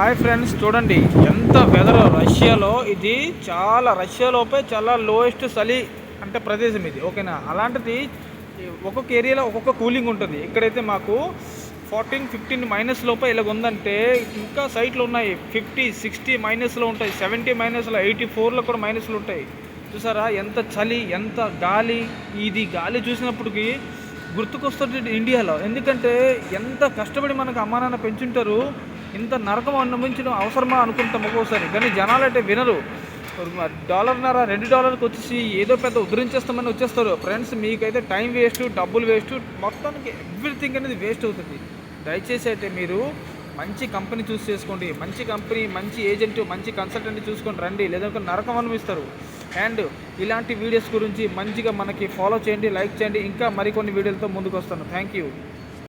Hi friends చూడండి ఎంత weather రష్యాలో. ఇది చాలా రష్యాలోపే చాలా లోయెస్ట్ చలి అంటే ప్రదేశం ఇది ఓకేనా? అలాంటిది ఒక్కొక్క ఏరియాలో ఒక్కొక్క కూలింగ్ ఉంటుంది. ఇక్కడైతే మాకు ఫార్టీన్ ఫిఫ్టీన్ మైనస్ లోపే ఇలాగ ఉందంటే ఇంకా సైట్లు ఉన్నాయి ఫిఫ్టీ సిక్స్టీ మైనస్లో ఉంటాయి సెవెంటీ మైనస్లో ఎయిటీ ఫోర్లో కూడా మైనస్లు ఉంటాయి. చూసారా? ఎంత చలి ఎంత గాలి. ఇది గాలి చూసినప్పటికి గుర్తుకొస్తుంది ఇండియాలో. ఎందుకంటే ఎంత కష్టపడి మనకు అమ్మా నాన్న పెంచుంటారు ఇంత నరకం అనుభవించడం అవసరమా అనుకుంటాం ఒక్కోసారి. కానీ జనాలు అయితే వినరు. డాలర్న్నర రెండు డాలర్కి వచ్చేసి ఏదో పెద్ద ఉద్ధరించేస్తామని వచ్చేస్తారు. ఫ్రెండ్స్ మీకైతే టైం వేస్ట్ డబ్బులు వేస్ట్ మొత్తానికి ఎవ్రీథింగ్ అనేది వేస్ట్ అవుతుంది. దయచేసి అయితే మీరు మంచి కంపెనీ చూస్ చేసుకోండి. మంచి కంపెనీ మంచి ఏజెంట్ మంచి కన్సల్టెంట్ చూసుకొని రండి. లేదంటే నరకం అనుభవిస్తారు. అండ్ ఇలాంటి వీడియోస్ గురించి మంచిగా మనకి ఫాలో చేయండి లైక్ చేయండి. ఇంకా మరికొన్ని వీడియోలతో ముందుకు వస్తాను థ్యాంక్ యూ.